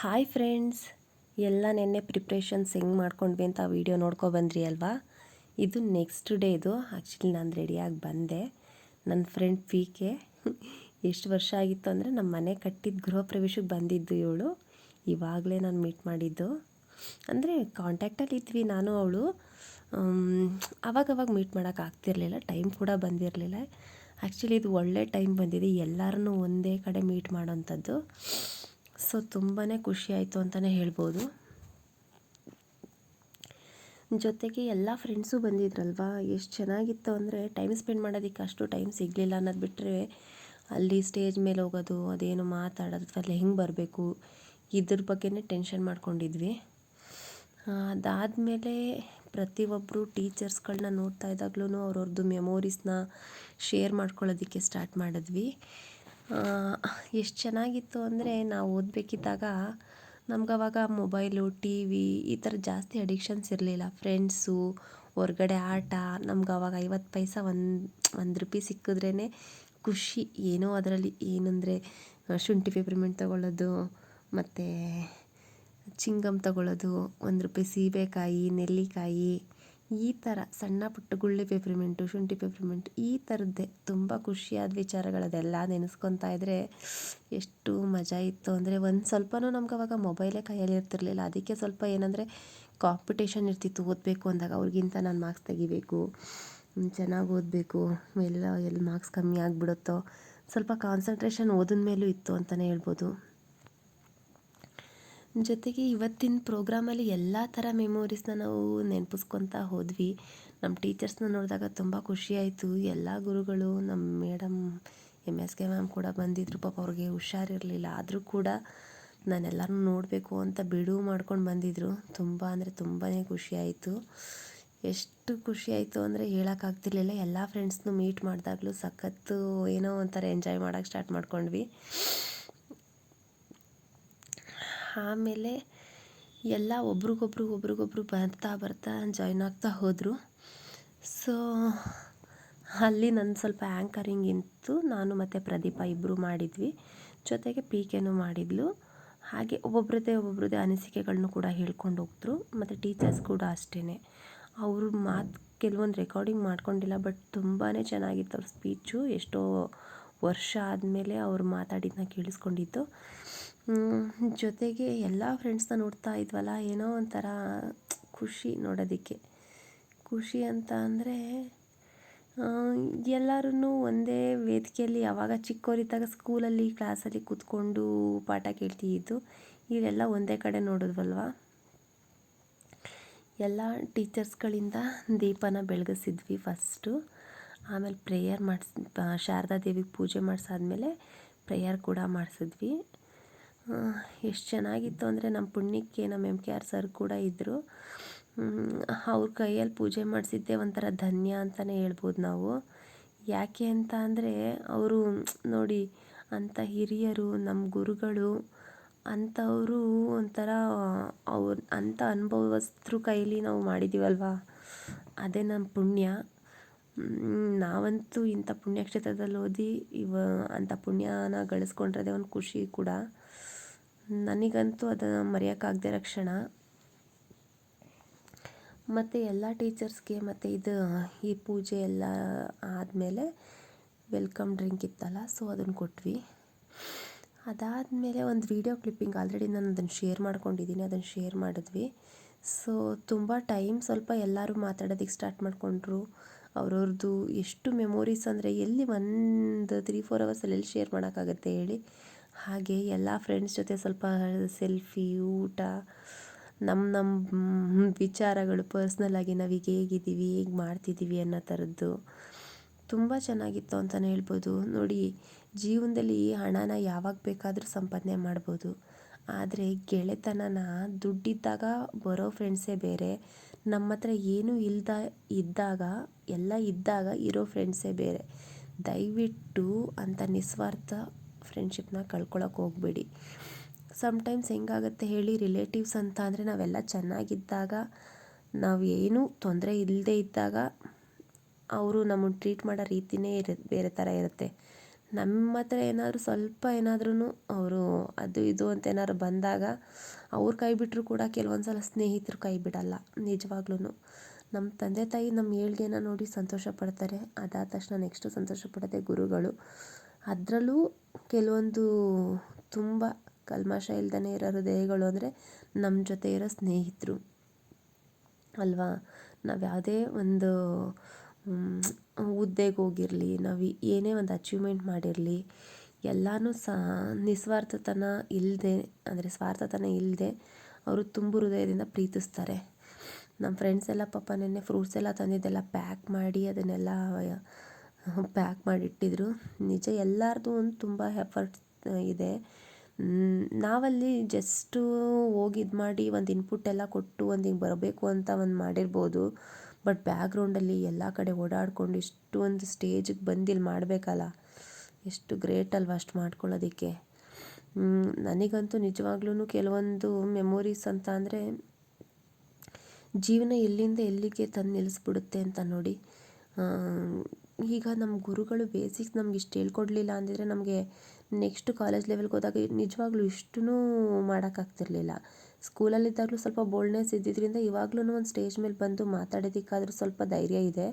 Hi friends ಎಲ್ಲ ನೆನ್ನೆ preparations ಹೆಂಗೆ ಮಾಡ್ಕೊಂಡ್ವಿ ಅಂತ ವೀಡಿಯೋ ನೋಡ್ಕೊ ಬಂದ್ರಿ ಅಲ್ವಾ? ಇದು ನೆಕ್ಸ್ಟ್ ಡೇ ಇದು. ಆ್ಯಕ್ಚುಲಿ ನಾನು ರೆಡಿಯಾಗಿ ಬಂದೆ. ನನ್ನ ಫ್ರೆಂಡ್ ಪಿ ಕೆ ಎಷ್ಟು ವರ್ಷ ಆಗಿತ್ತು ಅಂದರೆ ನಮ್ಮ ಮನೆ ಕಟ್ಟಿದ ಗೃಹ ಪ್ರವೇಶಕ್ಕೆ ಬಂದಿದ್ದು ಇವಳು. ಇವಾಗಲೇ ನಾನು ಮೀಟ್ ಮಾಡಿದ್ದು. ಅಂದರೆ ಕಾಂಟ್ಯಾಕ್ಟಲ್ಲಿ ಇದ್ವಿ ನಾನು, ಅವಳು. ಅವಾಗವಾಗ ಮೀಟ್ ಮಾಡೋಕೆ ಆಗ್ತಿರ್ಲಿಲ್ಲ. ಟೈಮ್ ಕೂಡ ಬಂದಿರಲಿಲ್ಲ. ಆ್ಯಕ್ಚುಲಿ ಇದು ಒಳ್ಳೆ ಟೈಮ್ ಬಂದಿದೆ. ಎಲ್ಲರನ್ನೂ ಒಂದೇ ಕಡೆ ಮೀಟ್ ಮಾಡೋಂಥದ್ದು. ಸೊ ತುಂಬಾ ಖುಷಿ ಆಯಿತು ಅಂತಲೇ ಹೇಳ್ಬೋದು. ಜೊತೆಗೆ ಎಲ್ಲ ಫ್ರೆಂಡ್ಸು ಬಂದಿದ್ರಲ್ವಾ? ಎಷ್ಟು ಚೆನ್ನಾಗಿತ್ತು ಅಂದರೆ ಟೈಮ್ ಸ್ಪೆಂಡ್ ಮಾಡೋದಕ್ಕೆ ಅಷ್ಟು ಟೈಮ್ ಸಿಗಲಿಲ್ಲ ಅನ್ನೋದು ಬಿಟ್ಟರೆ ಅಲ್ಲಿ ಸ್ಟೇಜ್ ಮೇಲೆ ಹೋಗೋದು, ಅದೇನು ಮಾತಾಡೋದು ಅಲ್ಲಿ ಹೆಂಗೆ ಬರಬೇಕು? ಇದ್ರ ಬಗ್ಗೆನೇ ಟೆನ್ಷನ್ ಮಾಡ್ಕೊಂಡಿದ್ವಿ. ಅದಾದಮೇಲೆ ಪ್ರತಿಯೊಬ್ಬರು ಟೀಚರ್ಸ್ಗಳನ್ನ ನೋಡ್ತಾ ಇದ್ದಾಗ್ಲೂ ಅವ್ರವ್ರದ್ದು ಮೆಮೊರೀಸ್ನ ಶೇರ್ ಮಾಡ್ಕೊಳ್ಳೋದಕ್ಕೆ ಸ್ಟಾರ್ಟ್ ಮಾಡಿದ್ವಿ. ಎಷ್ಟು ಚೆನ್ನಾಗಿತ್ತು ಅಂದರೆ ನಾವು ಓದಬೇಕಿದ್ದಾಗ ನಮ್ಗೆ ಮೊಬೈಲು ಟಿ ವಿ ಈ ಥರ ಜಾಸ್ತಿ ಅಡಿಕ್ಷನ್ಸ್ ಇರಲಿಲ್ಲ. ಫ್ರೆಂಡ್ಸು ಹೊರ್ಗಡೆ ಆಟ, ನಮ್ಗೆ ಅವಾಗ ಐವತ್ತು ಪೈಸೆ ಒಂದು ಒಂದು ರೂಪಾಯಿ ಸಿಕ್ಕಿದ್ರೇ ಖುಷಿ. ಏನೋ ಅದರಲ್ಲಿ ಏನಂದರೆ, ಶುಂಠಿ ಪೇಪರ್ಮೆಂಟ್ ತೊಗೊಳ್ಳೋದು, ಮತ್ತು ಚಿಂಗಮ್ ತೊಗೊಳ್ಳೋದು, ಒಂದು ರೂಪಾಯಿ ಸೀಬೆಕಾಯಿ, ನೆಲ್ಲಿಕಾಯಿ ಈ ಥರ ಸಣ್ಣ ಪುಟ್ಟ ಗುಳ್ಳೆ ಪೆಪ್ರಿಮೆಂಟು ಶುಂಠಿ ಪೆಪ್ರಿಮೆಂಟ್ ಈ ಥರದ್ದೇ ತುಂಬ ಖುಷಿಯಾದ ವಿಚಾರಗಳದೆಲ್ಲ ನೆನೆಸ್ಕೊತಾ ಇದ್ದರೆ ಎಷ್ಟು ಮಜಾ ಇತ್ತು. ಅಂದರೆ ಒಂದು ಸ್ವಲ್ಪನೂ ನಮ್ಗೆ ಅವಾಗ ಮೊಬೈಲೇ ಕೈಯಲ್ಲಿ ಇರ್ತಿರ್ಲಿಲ್ಲ. ಅದಕ್ಕೆ ಸ್ವಲ್ಪ ಏನಂದರೆ ಕಾಂಪಿಟೇಷನ್ ಇರ್ತಿತ್ತು. ಓದಬೇಕು ಅಂದಾಗ ಅವ್ರಿಗಿಂತ ನಾನು ಮಾರ್ಕ್ಸ್ ತೆಗಿಬೇಕು ಚೆನ್ನಾಗಿ ಓದಬೇಕು ಎಲ್ಲ ಎಲ್ಲಿ ಮಾರ್ಕ್ಸ್ ಕಮ್ಮಿ ಆಗಿಬಿಡುತ್ತೋ. ಸ್ವಲ್ಪ ಕಾನ್ಸಂಟ್ರೇಷನ್ ಓದಿದ ಮೇಲೂ ಇತ್ತು ಅಂತಲೇ ಹೇಳ್ಬೋದು. ಜೊತೆಗೆ ಇವತ್ತಿನ ಪ್ರೋಗ್ರಾಮಲ್ಲಿ ಎಲ್ಲ ಥರ ಮೆಮೊರೀಸ್ನ ನಾವು ನೆನಪಿಸ್ಕೊತಾ ಹೋದ್ವಿ. ನಮ್ಮ ಟೀಚರ್ಸ್ನ ನೋಡಿದಾಗ ತುಂಬ ಖುಷಿಯಾಯಿತು ಎಲ್ಲ ಗುರುಗಳು ನಮ್ಮ madam M S. K. Ma'am ಕೂಡ ಬಂದಿದ್ರು. ಪಾಪ ಅವ್ರಿಗೆ ಹುಷಾರಿರಲಿಲ್ಲ ಆದರೂ ಕೂಡ ನಾನೆಲ್ಲರೂ ನೋಡಬೇಕು ಅಂತ ಬಿಡುವು ಮಾಡ್ಕೊಂಡು ಬಂದಿದ್ದರು ತುಂಬ ಅಂದರೆ ತುಂಬಾ ಖುಷಿಯಾಯಿತು ಎಷ್ಟು ಖುಷಿಯಾಯಿತು ಅಂದರೆ ಹೇಳೋಕ್ಕಾಗ್ತಿರ್ಲಿಲ್ಲ ಎಲ್ಲ ಫ್ರೆಂಡ್ಸ್ನು ಮೀಟ್ ಮಾಡಿದಾಗಲೂ ಸಖತ್ತು ಏನೋ ಒಂಥರ ಎಂಜಾಯ್ ಮಾಡೋಕ್ಕೆ ಸ್ಟಾರ್ಟ್ ಮಾಡ್ಕೊಂಡ್ವಿ. ಆಮೇಲೆ ಎಲ್ಲ ಒಬ್ರಿಗೊಬ್ರು ಒಬ್ರಿಗೊಬ್ರು ಬರ್ತಾ ಬರ್ತಾ ಜಾಯ್ನ್ ಆಗ್ತಾ ಹೋದರು. ಸೊ ಅಲ್ಲಿ ನನ್ನ ಸ್ವಲ್ಪ ಆ್ಯಂಕರಿಂಗ್ ಇತ್ತು. ನಾನು ಮತ್ತು ಪ್ರದೀಪ ಇಬ್ಬರು ಮಾಡಿದ್ವಿ. ಜೊತೆಗೆ ಪಿ ಕೆನೂ ಮಾಡಿದ್ಲು. ಹಾಗೆ ಒಬ್ಬೊಬ್ರದ್ದೇ ಒಬ್ಬೊಬ್ರದ್ದೇ ಅನಿಸಿಕೆಗಳನ್ನು ಕೂಡ ಹೇಳ್ಕೊಂಡು ಹೋಗ್ತರು ಮತ್ತು ಟೀಚರ್ಸ್ ಕೂಡ ಅಷ್ಟೇ ಅವ್ರ ಮಾತು ಕೆಲವೊಂದು ರೆಕಾರ್ಡಿಂಗ್ ಮಾಡ್ಕೊಂಡಿಲ್ಲ ಬಟ್ ತುಂಬಾ ಚೆನ್ನಾಗಿತ್ತು ಅವ್ರ ಸ್ಪೀಚು ಎಷ್ಟೋ ವರ್ಷ ಆದಮೇಲೆ ಅವ್ರು ಮಾತಾಡಿದ್ದನ್ನ ಕೇಳಿಸ್ಕೊಂಡಿದ್ದು. ಜೊತೆಗೆ ಎಲ್ಲ ಫ್ರೆಂಡ್ಸ್ನ ನೋಡ್ತಾ ಇದ್ವಲ್ಲ, ಏನೋ ಒಂಥರ ಖುಷಿ ನೋಡೋದಕ್ಕೆ. ಖುಷಿ ಅಂತ ಅಂದರೆ ಎಲ್ಲರೂ ಒಂದೇ ವೇದಿಕೆಯಲ್ಲಿ ಯಾವಾಗ ಚಿಕ್ಕವರಿದ್ದಾಗ ಸ್ಕೂಲಲ್ಲಿ ಕ್ಲಾಸಲ್ಲಿ ಕೂತ್ಕೊಂಡು ಪಾಠ ಕೇಳ್ತಿದ್ದು ಇವೆಲ್ಲ ಒಂದೇ ಕಡೆ ನೋಡಿದ್ವಲ್ವ? ಎಲ್ಲ ಟೀಚರ್ಸ್ಗಳಿಂದ ದೀಪನ ಬೆಳಗಿಸಿದ್ವಿ ಫಸ್ಟು ಆಮೇಲೆ ಪ್ರೇಯರ್ ಮಾಡಿಸ್ ಶಾರದಾ ದೇವಿಗೆ ಪೂಜೆ ಮಾಡಿಸಾದ್ಮೇಲೆ ಪ್ರೇಯರ್ ಕೂಡ ಮಾಡಿಸಿದ್ವಿ. ಎಷ್ಟು ಚೆನ್ನಾಗಿತ್ತು ಅಂದರೆ ನಮ್ಮ ಪುಣ್ಯಕ್ಕೆ ನಮ್ಮ ಎಂ ಕೆ ಆರ್ ಸರ್ ಕೂಡ ಇದ್ದರು ಅವ್ರ ಕೈಯಲ್ಲಿ ಪೂಜೆ ಮಾಡಿಸಿದ್ದೆ ಒಂಥರ ಧನ್ಯ ಅಂತಲೇ ಹೇಳ್ಬೋದು ನಾವು. ಯಾಕೆ ಅಂತ ಅಂದರೆ ಅವರು, ನೋಡಿ, ಅಂಥ ಹಿರಿಯರು ನಮ್ಮ ಗುರುಗಳು, ಅಂಥವರು ಒಂಥರ, ಅವ್ರ, ಅಂಥ ಅನುಭವಸ್ಥರು ಕೈಲಿ ನಾವು ಮಾಡಿದ್ದೀವಲ್ವಾ ಅದೇ ನಮ್ಮ ಪುಣ್ಯ. ನಾವಂತೂ ಇಂಥ ಪುಣ್ಯಕ್ಷೇತ್ರದಲ್ಲಿ ಓದಿ ಇವ, ಅಂಥ ಪುಣ್ಯನ ಗಳಿಸ್ಕೊಂಡ್ರದೇ ಒಂದು ಖುಷಿ ಕೂಡ. ನನಗಂತೂ ಅದನ್ನು ಮರೆಯೋಕ್ಕಾಗದೇ ಇರೋ ಕ್ಷಣ. ಮತ್ತು ಎಲ್ಲ ಟೀಚರ್ಸ್ಗೆ ಮತ್ತು ಇದು, ಈ ಪೂಜೆ ಎಲ್ಲ ಆದಮೇಲೆ ವೆಲ್ಕಮ್ ಡ್ರಿಂಕ್ ಇತ್ತಲ್ಲ, ಸೊ ಅದನ್ನು ಕೊಟ್ವಿ. ಅದಾದಮೇಲೆ ಒಂದು ವೀಡಿಯೋ ಕ್ಲಿಪ್ಪಿಂಗ್ ಆಲ್ರೆಡಿ ನಾನು ಅದನ್ನು ಶೇರ್ ಮಾಡ್ಕೊಂಡಿದ್ದೀನಿ ಅದನ್ನು ಶೇರ್ ಮಾಡಿದ್ವಿ. ಸೊ ತುಂಬ ಟೈಮ್ ಸ್ವಲ್ಪ ಎಲ್ಲರೂ ಮಾತಾಡೋದಕ್ಕೆ ಸ್ಟಾರ್ಟ್ ಮಾಡಿಕೊಂಡ್ರು. ಅವ್ರವ್ರದ್ದು ಎಷ್ಟು ಮೆಮೊರೀಸ್ ಅಂದರೆ ಎಲ್ಲಿ ಒಂದು ತ್ರೀ ಫೋರ್ ಅವರ್ಸಲ್ಲಿ ಎಲ್ಲಿ ಶೇರ್ ಮಾಡೋಕ್ಕಾಗತ್ತೆ ಹೇಳಿ. ಹಾಗೆ ಎಲ್ಲ ಫ್ರೆಂಡ್ಸ್ ಜೊತೆ ಸ್ವಲ್ಪ ಸೆಲ್ಫಿ ಊಟ ನಮ್ಮ ನಮ್ಮ ವಿಚಾರಗಳು ಪರ್ಸ್ನಲಾಗಿ ನಾವೀಗ ಹೇಗಿದ್ದೀವಿ, ಹೇಗೆ ಮಾಡ್ತಿದ್ದೀವಿ ಅನ್ನೋ ಥರದ್ದು ತುಂಬ ಚೆನ್ನಾಗಿತ್ತು ಅಂತಲೇ ಹೇಳ್ಬೋದು. ನೋಡಿ, ಜೀವನದಲ್ಲಿ ಹಣನ ಯಾವಾಗ ಬೇಕಾದರೂ ಸಂಪಾದನೆ ಮಾಡ್ಬೋದು. ಆದರೆ ಗೆಳೆತನನ ದುಡ್ಡಿದ್ದಾಗ ಬರೋ ಫ್ರೆಂಡ್ಸೇ ಬೇರೆ. ನಮ್ಮ ಹತ್ರ ಏನೂ ಇಲ್ಲದ ಇದ್ದಾಗ, ಎಲ್ಲ ಇದ್ದಾಗ ಇರೋ ಫ್ರೆಂಡ್ಸೇ ಬೇರೆ. ದಯವಿಟ್ಟು ಅಂಥ ನಿಸ್ವಾರ್ಥ ಫ್ರೆಂಡ್ಶಿಪ್ನ ಕಳ್ಕೊಳಕ್ಕೆ ಹೋಗಬೇಡಿ. ಸಮ್ಟೈಮ್ಸ್ ಹೆಂಗಾಗುತ್ತೆ ಹೇಳಿ ರಿಲೇಟಿವ್ಸ್ ಅಂತ ಅಂದರೆ ನಾವೆಲ್ಲ ಚೆನ್ನಾಗಿದ್ದಾಗ, ನಾವು ಏನೂ ತೊಂದರೆ ಇಲ್ಲದೆ ಇದ್ದಾಗ ಅವರು ನಮ್ಮನ್ನು ಟ್ರೀಟ್ ಮಾಡೋ ರೀತಿಯೇ ಇರ, ಬೇರೆ ಥರ ಇರುತ್ತೆ. ನಮ್ಮ ಹತ್ರ ಏನಾದರೂ ಸ್ವಲ್ಪ ಏನಾದ್ರೂ ಅವರು ಅದು ಇದು ಅಂತ ಏನಾದ್ರು ಬಂದಾಗ ಅವ್ರ ಕೈ ಬಿಟ್ಟರು ಕೂಡ ಕೆಲವೊಂದು ಸಲ ಸ್ನೇಹಿತರು ಕೈ ಬಿಡಲ್ಲ ನಿಜವಾಗ್ಲೂ ನಮ್ಮ ತಂದೆ ತಾಯಿ ನಮ್ಮ ಏಳ್ಗೆನ ನೋಡಿ ಸಂತೋಷ ಪಡ್ತಾರೆ. ಅದಾದ ತಕ್ಷಣ ನೆಕ್ಸ್ಟು ಸಂತೋಷ ಪಡೋದೇ ಗುರುಗಳು. ಅದರಲ್ಲೂ ಕೆಲವೊಂದು ತುಂಬ ಕಲ್ಮಶ ಇಲ್ದೇ ಇರೋ ಹೃದಯಗಳು ಅಂದರೆ ನಮ್ಮ ಜೊತೆ ಇರೋ ಸ್ನೇಹಿತರು. ಅಲ್ವಾ? ನಾವು ಯಾವುದೇ ಒಂದು ಹುದ್ದೆಗೆ ಹೋಗಿರಲಿ, ನಾವು ಏನೇ ಒಂದು ಅಚೀವ್ಮೆಂಟ್ ಮಾಡಿರಲಿ, ಎಲ್ಲನೂ ಸಹ ನಿಸ್ವಾರ್ಥತನ ಇಲ್ಲದೆ ಅಂದರೆ ಸ್ವಾರ್ಥತನ ಇಲ್ಲದೆ ಅವರು ತುಂಬು ಹೃದಯದಿಂದ ಪ್ರೀತಿಸ್ತಾರೆ. ನಮ್ಮ ಫ್ರೆಂಡ್ಸ್ ಎಲ್ಲ ಪಾಪ ನೆನ್ನೆ ಫ್ರೂಟ್ಸ್ ಎಲ್ಲ ತಂದಿದ್ದೆಲ್ಲ ಪ್ಯಾಕ್ ಮಾಡಿ ಅದನ್ನೆಲ್ಲ ಪ್ಯಾಕ್ ಮಾಡಿಟ್ಟಿದ್ರು. ನಿಜ ಎಲ್ಲರದ್ದು ಒಂದು ತುಂಬ ಎಫರ್ಟ್ ಇದೆ. ನಾವಲ್ಲಿ ಜಸ್ಟು ಹೋಗಿ ಇದು ಮಾಡಿ ಒಂದು ಇನ್ಪುಟ್ ಎಲ್ಲ ಕೊಟ್ಟು ಒಂದು ಹಿಂಗೆ ಬರಬೇಕು ಅಂತ ಒಂದು ಮಾಡಿರ್ಬೋದು. ಬಟ್ ಬ್ಯಾಗ್ರೌಂಡಲ್ಲಿ ಎಲ್ಲ ಕಡೆ ಓಡಾಡಿಕೊಂಡು ಇಷ್ಟು ಒಂದು ಸ್ಟೇಜಿಗೆ ಬಂದು ಇಲ್ಲಿ ಮಾಡಬೇಕಲ್ಲ. ಎಷ್ಟು ಗ್ರೇಟ್ ಅಲ್ವಾ ಅಷ್ಟು ಮಾಡ್ಕೊಳ್ಳೋದಕ್ಕೆ. ನನಗಂತೂ ನಿಜವಾಗ್ಲೂ ಕೆಲವೊಂದು ಮೆಮೊರೀಸ್ ಅಂತ ಅಂದರೆ ಜೀವನ ಎಲ್ಲಿಂದ ಎಲ್ಲಿಗೆ ತಂದು ನಿಲ್ಲಿಸ್ಬಿಡುತ್ತೆ ಅಂತ ನೋಡಿ. ಈಗ ನಮ್ಮ ಗುರುಗಳು ಬೇಸಿಕ್ಸ್ ನಮ್ಗೆ ಇಷ್ಟು ಹೇಳ್ಕೊಡ್ಲಿಲ್ಲ ಅಂದಿದ್ರೆ ನಮಗೆ ನೆಕ್ಸ್ಟ್ ಕಾಲೇಜ್ ಲೆವೆಲ್ಗೆ ಹೋದಾಗ ನಿಜವಾಗ್ಲೂ ಇಷ್ಟೂ ಮಾಡೋಕ್ಕಾಗ್ತಿರ್ಲಿಲ್ಲ ಸ್ಕೂಲಲ್ಲಿದ್ದಾಗಲೂ ಸ್ವಲ್ಪ ಬೋಲ್ಡ್ನೆಸ್ ಇದ್ದಿದ್ದರಿಂದ ಇವಾಗ್ಲೂ ಒಂದು ಸ್ಟೇಜ್ ಮೇಲೆ ಬಂದು ಮಾತಾಡೋದಕ್ಕಾದ್ರೂ ಸ್ವಲ್ಪ ಧೈರ್ಯ ಇದೆ.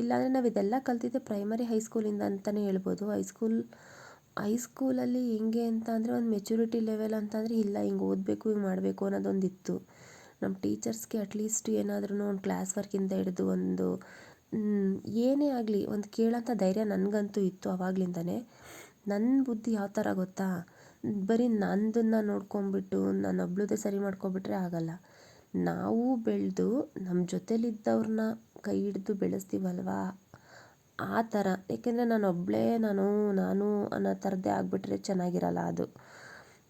ಇಲ್ಲಾಂದರೆ ನಾವು ಇದೆಲ್ಲ ಕಲ್ತಿದ್ದೆ ಪ್ರೈಮರಿ ಹೈಸ್ಕೂಲಿಂದ ಅಂತಲೇ ಹೇಳ್ಬೋದು. ಹೈಸ್ಕೂಲ್ ಹೈಸ್ಕೂಲಲ್ಲಿ ಹೆಂಗೆ ಅಂತ ಅಂದರೆ ಒಂದು ಮೆಚುರಿಟಿ ಲೆವೆಲ್ ಅಂತಂದರೆ ಇಲ್ಲ, ಹಿಂಗೆ ಓದಬೇಕು, ಹಿಂಗೆ ಮಾಡಬೇಕು ಅನ್ನೋದೊಂದಿತ್ತು. ನಮ್ಮ ಟೀಚರ್ಸ್ಗೆ ಅಟ್ಲೀಸ್ಟ್ ಏನಾದ್ರೂ ಒಂದು ಕ್ಲಾಸ್ ವರ್ಕಿಂದ ಹಿಡಿದು ಒಂದು ಏನೇ ಆಗಲಿ ಒಂದು ಕೇಳೋಂಥ ಧೈರ್ಯ ನನಗಂತೂ ಇತ್ತು ಆವಾಗ್ಲಿಂದನೇ ನನ್ನ ಬುದ್ಧಿ ಯಾವ ಥರ ಗೊತ್ತಾ? ಬರೀ ನಂದನ್ನು ನೋಡ್ಕೊಂಬಿಟ್ಟು ನಾನೊಬ್ಳದೇ ಸರಿ ಮಾಡ್ಕೊಬಿಟ್ರೆ ಆಗಲ್ಲ. ನಾವು ಬೆಳೆದು ನಮ್ಮ ಜೊತೆಲಿದ್ದವ್ರನ್ನ ಕೈ ಹಿಡ್ದು ಬೆಳೆಸ್ತೀವಲ್ವಾ? ಆ ಥರ ಏಕೆಂದರೆ ನಾನೊಬ್ಬಳೇ ನಾನು ನಾನು ಅನ್ನೋ ಥರದ್ದೇ ಆಗಿಬಿಟ್ರೆ ಚೆನ್ನಾಗಿರಲ್ಲ ಅದು.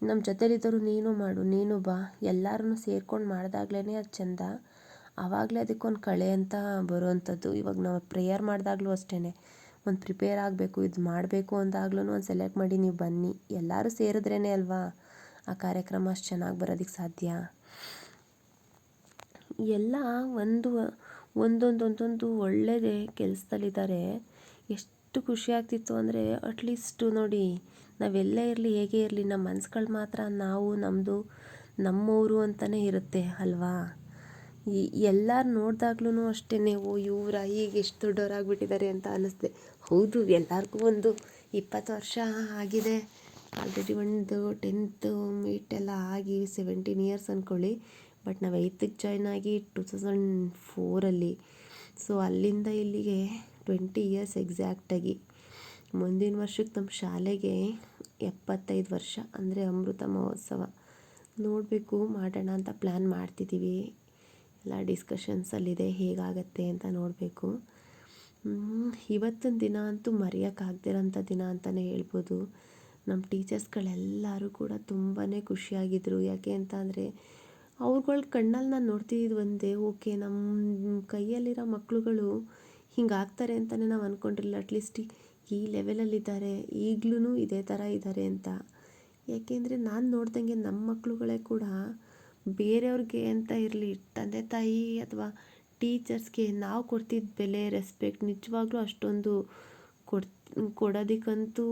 ನಮ್ಮ ಜೊತೆಲಿದ್ದವರು ನೀನು ಮಾಡು, ನೀನು ಬಾ. ಎಲ್ಲರೂ ಸೇರ್ಕೊಂಡು ಮಾಡಿದಾಗ್ಲೇ ಅದು ಚೆಂದ. ಆವಾಗಲೇ ಅದಕ್ಕೊಂದು ಕಳೆ ಅಂತ ಬರುವಂಥದ್ದು. ಇವಾಗ ನಾವು ಪ್ರೇಯರ್ ಮಾಡಿದಾಗ್ಲೂ ಅಷ್ಟೇ ಒಂದು ಪ್ರಿಪೇರ್ ಆಗಬೇಕು, ಇದು ಮಾಡಬೇಕು ಅಂದಾಗ್ಲೂ ಒಂದು ಸೆಲೆಕ್ಟ್ ಮಾಡಿ ನೀವು ಬನ್ನಿ. ಎಲ್ಲರೂ ಸೇರಿದ್ರೇ ಅಲ್ವಾ? ಆ ಕಾರ್ಯಕ್ರಮ ಅಷ್ಟು ಚೆನ್ನಾಗಿ ಬರೋದಕ್ಕೆ ಸಾಧ್ಯ? ಎಲ್ಲ ಒಂದು, ಒಂದೊಂದು ಒಂದೊಂದು ಒಳ್ಳೆಯದೇ ಕೆಲಸದಲ್ಲಿದ್ದಾರೆ ಎಷ್ಟು ಖುಷಿ ಆಗ್ತಿತ್ತು ಅಂದರೆ ಅಟ್ಲೀಸ್ಟು ನೋಡಿ, ನಾವೆಲ್ಲೇ ಇರಲಿ, ಹೇಗೆ ಇರಲಿ ನಮ್ಮ ಮನ್ಸುಗಳು ಮಾತ್ರ ನಾವು ನಮ್ಮದು ನಮ್ಮವರು ಅಂತಲೇ ಇರುತ್ತೆ ಅಲ್ವಾ? ಈ ಎಲ್ಲರೂ ನೋಡಿದಾಗ್ಲೂ ಅಷ್ಟೇ ಓ ಇವರ ಈಗ ಎಷ್ಟು ದೊಡ್ಡವರಾಗ್ಬಿಟ್ಟಿದ್ದಾರೆ ಅಂತ ಅನ್ನಿಸ್ದೆ ಹೌದು, ಎಲ್ಲರಿಗೂ ಒಂದು ಇಪ್ಪತ್ತು ವರ್ಷ ಆಗಿದೆ. ಆಲ್ರೆಡಿ ಒಂದು ಟೆಂತ್ ಮೀಟ್ ಎಲ್ಲ ಆಗಿ ಸೆವೆಂಟೀನ್ ಇಯರ್ಸ್ ಅಂದ್ಕೊಳ್ಳಿ ಬಟ್ ನಾವು ಏಯ್ತಿಗೆ ಜಾಯ್ನ್ ಆಗಿ ಟು ತೌಸಂಡ್ ಫೋರಲ್ಲಿ ಸೊ ಅಲ್ಲಿಂದ ಇಲ್ಲಿಗೆ ಟ್ವೆಂಟಿ ಇಯರ್ಸ್ ಎಕ್ಸಾಕ್ಟಾಗಿ ಮುಂದಿನ ವರ್ಷಕ್ಕೆ ನಮ್ಮ ಶಾಲೆಗೆ ಎಪ್ಪತ್ತೈದು ವರ್ಷ, ಅಂದರೆ ಅಮೃತ ಮಹೋತ್ಸವ. ನೋಡಬೇಕು, ಮಾಡೋಣ ಅಂತ ಪ್ಲ್ಯಾನ್ ಮಾಡ್ತಿದ್ದೀವಿ ಎಲ್ಲ ಡಿಸ್ಕಷನ್ಸಲ್ಲಿದೆ ಹೇಗಾಗತ್ತೆ ಅಂತ ನೋಡಬೇಕು. ಇವತ್ತಿನ ದಿನ ಅಂತೂ ಮರೆಯೋಕ್ಕಾಗ್ದಿರೋಂಥ ದಿನ ಅಂತಲೇ ಹೇಳ್ಬೋದು. ನಮ್ಮ ಟೀಚರ್ಸ್ಗಳೆಲ್ಲರೂ ಕೂಡ ತುಂಬಾ ಖುಷಿಯಾಗಿದ್ದರು ಯಾಕೆ ಅಂತ ಅಂದರೆ, ಅವ್ರುಗಳ ಕಣ್ಣಲ್ಲಿ ನಾನು ನೋಡ್ತಿದ್ದು ಒಂದೇ, ಓಕೆ ನಮ್ಮ ಕೈಯಲ್ಲಿರೋ ಮಕ್ಕಳುಗಳು ಹಿಂಗಾಗ್ತಾರೆ ಅಂತಲೇ ನಾವು ಅಂದ್ಕೊಂಡಿರಲಿಲ್ಲ ಅಟ್ಲೀಸ್ಟ್ ಈ ಲೆವೆಲಲ್ಲಿದ್ದಾರೆ ಈಗಲೂ ಇದೇ ಥರ ಇದ್ದಾರೆ ಅಂತ. ಯಾಕೆಂದರೆ ನಾನು ನೋಡ್ದಂಗೆ ನಮ್ಮ ಮಕ್ಕಳುಗಳೇ ಕೂಡ ಬೇರೆಯವ್ರಿಗೆ ಅಂತ ಇರಲಿ, ತಂದೆ ತಾಯಿ ಅಥವಾ ಟೀಚರ್ಸ್ಗೆ ನಾವು ಕೊಡ್ತಿದ್ದ ಬೆಲೆ ರೆಸ್ಪೆಕ್ಟ್ ನಿಜವಾಗ್ಲೂ ಅಷ್ಟೊಂದು ಕೊಡ್, ಕೊಡೋದಕ್ಕಂತೂ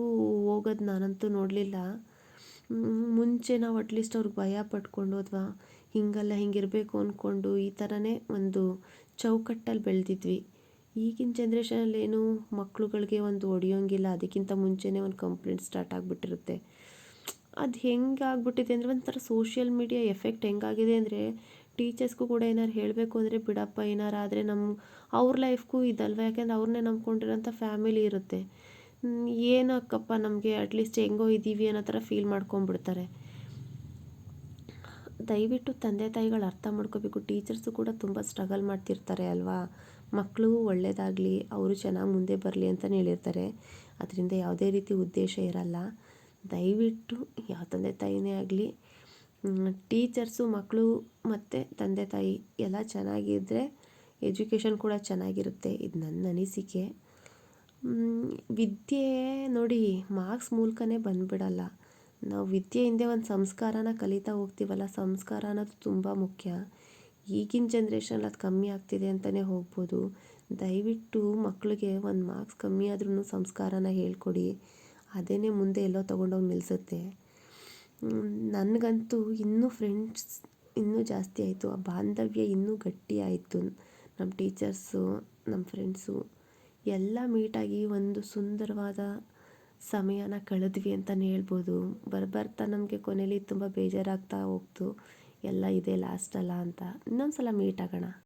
ಹೋಗೋದು ನಾನಂತೂ ನೋಡಲಿಲ್ಲ. ಮುಂಚೆ ನಾವು ಅಟ್ಲೀಸ್ಟ್ ಅವ್ರಿಗೆ ಭಯ ಪಟ್ಕೊಂಡು ಅಥವಾ ಹೀಗಲ್ಲ ಹಿಂಗಿರಬೇಕು ಅಂದ್ಕೊಂಡು ಈ ಥರನೇ ಒಂದು ಚೌಕಟ್ಟಲ್ಲಿ ಬೆಳೆದಿದ್ವಿ. ಈಗಿನ ಜನ್ರೇಷನಲ್ಲಿ ಏನು ಮಕ್ಳುಗಳಿಗೆ ಒಂದು ಹೊಡಿಯೋಂಗಿಲ್ಲ ಅದಕ್ಕಿಂತ ಮುಂಚೆನೇ ಒಂದು ಕಂಪ್ಲೇಂಟ್ ಸ್ಟಾರ್ಟ್ ಆಗಿಬಿಟ್ಟಿರುತ್ತೆ. ಅದು ಹೆಂಗೆ ಆಗ್ಬಿಟ್ಟಿದೆ ಅಂದರೆ ಒಂಥರ ಸೋಷಿಯಲ್ ಮೀಡಿಯಾ ಎಫೆಕ್ಟ್ ಹೆಂಗಾಗಿದೆ ಅಂದರೆ ಟೀಚರ್ಸ್ಗೂ ಕೂಡ ಏನಾರು ಹೇಳಬೇಕು ಅಂದರೆ ಬಿಡಪ್ಪ, ಏನಾರು ಆದರೆ ನಮ್ಮ ಅವ್ರ ಲೈಫ್ಗೂ ಇದಲ್ವ? ಯಾಕೆಂದ್ರೆ ಅವ್ರನ್ನೇ ನಂಬ್ಕೊಂಡಿರೋಂಥ ಫ್ಯಾಮಿಲಿ ಇರುತ್ತೆ. ಏನಕ್ಕಪ್ಪ ನಮಗೆ ಅಟ್ಲೀಸ್ಟ್ ಹೆಂಗೋ ಇದ್ದೀವಿ ಅನ್ನೋ ಥರ ಫೀಲ್ ಮಾಡ್ಕೊಂಬಿಡ್ತಾರೆ ದಯವಿಟ್ಟು ತಂದೆ ತಾಯಿಗಳು ಅರ್ಥ ಮಾಡ್ಕೋಬೇಕು. ಟೀಚರ್ಸು ಕೂಡ ತುಂಬ ಸ್ಟ್ರಗಲ್ ಮಾಡ್ತಿರ್ತಾರೆ ಅಲ್ವಾ? ಮಕ್ಕಳು ಒಳ್ಳೆಯದಾಗಲಿ ಅವರು ಚೆನ್ನಾಗಿ ಮುಂದೆ ಬರಲಿ ಅಂತಲೇ ಹೇಳಿರ್ತಾರೆ. ಅದರಿಂದ ಯಾವುದೇ ರೀತಿ ಉದ್ದೇಶ ಇರಲ್ಲ. ದಯವಿಟ್ಟು ಯಾವ ತಂದೆ ತಾಯಿನೇ ಆಗಲಿ ಟೀಚರ್ಸು, ಮಕ್ಕಳು ಮತ್ತು ತಂದೆ ತಾಯಿ ಎಲ್ಲ ಚೆನ್ನಾಗಿದ್ದರೆ ಎಜುಕೇಷನ್ ಕೂಡ ಚೆನ್ನಾಗಿರುತ್ತೆ. ಇದು ನನ್ನ ಅನಿಸಿಕೆ. ವಿದ್ಯೆ ನೋಡಿ ಮಾರ್ಕ್ಸ್ ಮೂಲಕನೇ ಬಂದುಬಿಡಲ್ಲ. ನಾವು ವಿದ್ಯೆ ಹಿಂದೆ ಒಂದು ಸಂಸ್ಕಾರನ ಕಲಿತಾ ಹೋಗ್ತೀವಲ್ಲ, ಸಂಸ್ಕಾರ ಅನ್ನೋದು ತುಂಬ ಮುಖ್ಯ. ಈಗಿನ ಜನ್ರೇಷನಲ್ಲಿ ಅದು ಕಮ್ಮಿ ಆಗ್ತಿದೆ ಅಂತಲೇ ಹೋಗ್ಬೋದು. ದಯವಿಟ್ಟು ಮಕ್ಕಳಿಗೆ ಒಂದು ಮಾರ್ಕ್ಸ್ ಕಮ್ಮಿ ಆದ್ರೂ ಸಂಸ್ಕಾರನ ಹೇಳ್ಕೊಡಿ. ಅದೇ ಮುಂದೆ ಎಲ್ಲೋ ತೊಗೊಂಡೋಗಿ ನಿಲ್ಲಿಸುತ್ತೆ ನನಗಂತೂ ಇನ್ನೂ ಫ್ರೆಂಡ್ಸ್ ಇನ್ನೂ ಜಾಸ್ತಿ ಆಯಿತು. ಆ ಬಾಂಧವ್ಯ ಇನ್ನೂ ಗಟ್ಟಿ ಆಯಿತು. ನಮ್ಮ ಟೀಚರ್ಸು ನಮ್ಮ ಫ್ರೆಂಡ್ಸು ಎಲ್ಲ ಮೀಟಾಗಿ ಒಂದು ಸುಂದರವಾದ ಸಮಯನ ಕಳೆದ್ವಿ ಅಂತಲೇ ಹೇಳ್ಬೋದು. ಬರ್ಬರ್ತಾ ನಮಗೆ ಕೊನೆಯಲ್ಲಿ ತುಂಬ ಬೇಜಾರಾಗ್ತಾ ಹೋಗ್ತು. ಎಲ್ಲ ಇದೇ ಲಾಸ್ಟ್ ಅಲ್ಲ ಅಂತ. ಇನ್ನೊಂದು ಸಲ ಮೀಟ್ ಆಗೋಣ.